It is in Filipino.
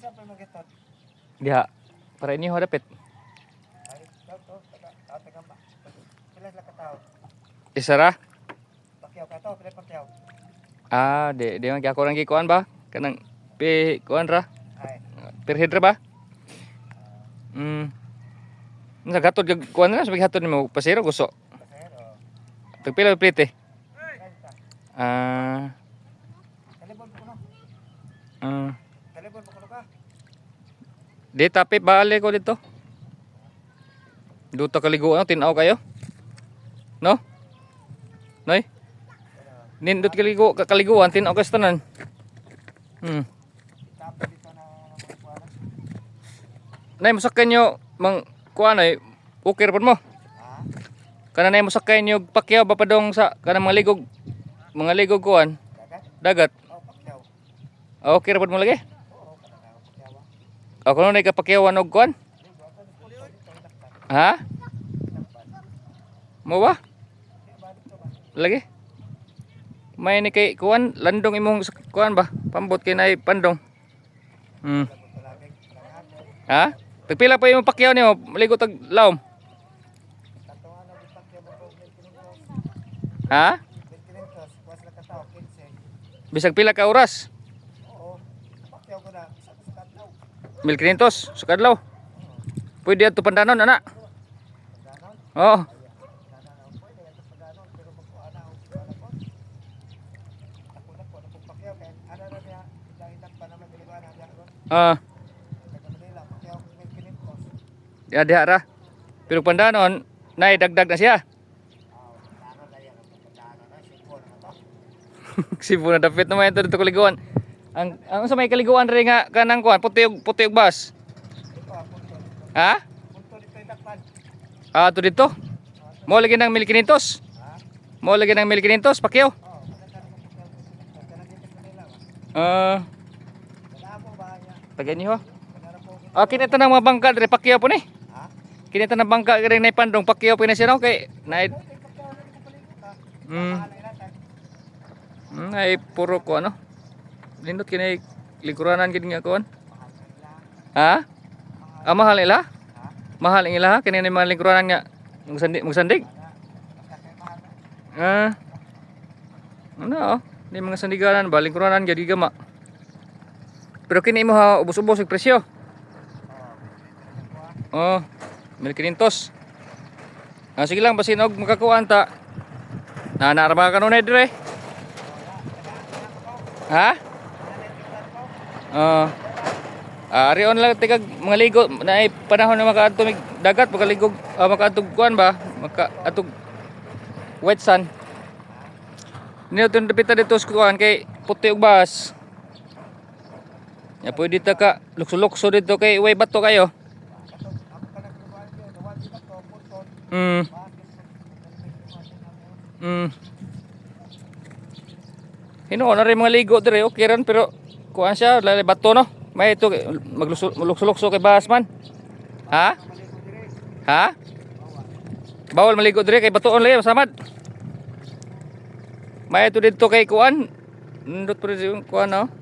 Isa pa magitot. Diha. Para inyo dapit. Ay, to, taga, ba. Pila sila ka tao. Isa ra. Pakyaw to, pila pakyaw. Ah, di di man ako rang gikuan ba? Kanang pi kuan ra. Ay, Per head ra ba? Mm. Sa gatod kag kuan na sa hatod nimo pasero gusto. pasero. Tagpila plite. Ah, Telepon ko no. Telepon ko ka. Di tapi bali ko dito. Duta kaligo ano tinaw kayo? No? Noy? Nindot kaligo kakaliguan tinaw ka sa tanan. Hmm. Nay musakay nyo mang kuan ay okay ra pud mo. Ha? Kana nay musakay nyo pakyaw ba padong sa kanang mga ligog mga ligog kuan Dagat? dagat. Oh, pakyaw. Okay ra pud mo lagi. Oo, kana na pakyaw. Ako no nay kapakyawan og kuan. Ha? Mo ba? Lagi. May ni kay kuan landong imong kuan ba? Pambot kay nay pandong. Hmm. Ha? Tagpila pa imong pakyaw nimo, maligo tag lawom. Ha? Bisag pila ka oras? 1500 sa kadlaw. Pwede ato pandanon ana. Oo. Ah, ya diha ra. Pero pandanon, nay dagdag na siya. Sibo na dapit naman ito dito kaliguan. Ang ang sa may kaliguan rin nga kanang kuan puti og puti og bus. Ha? Ah, to dito. Mo lagi ng 1500. Mo lagi ng 1500 pakyaw. Ah, tagay niyo. Ah, kinita ng mga bangka dire pakyaw po ni. Kinita ng bangka rin na pandong pakyaw po na siya no kay na Mm. Mm, ay puro ko ano. Lindot kini likuranan gid nga kuan. Ha? Ah, mahal nila? Mahal ang ila kini ni mga lingkuranan nga magsandig magsandig. Ah. Ano? oh? Ni mga sandiganan ba lingkuranan gid gama. Pero kini mo ha ubos-ubos ang presyo. Oh, 1500. Ah, sige lang basin og makakuan ta. Na naarama ka nun eh, dire. Ha? Ah. Ah, ari on lang tigag mga ligo na ay panahon na makaadto mig dagat makaligog uh, makaadtog kuan ba maka atog wet sun. Niyo tun dapita dito sa kuan kay puti og bas. Ya pwede ta ka lukso-lukso dito kay way bato kayo. Mm. Mm. Hino na rin mga ligo dire okay ran pero kuan siya lali bato no. May ito maglukso-lukso kay Basman. Ha? Ha? Bawal maligo dire kay batuon lagi masamad. May ito dito kay kuan. Nindot yung kuan no.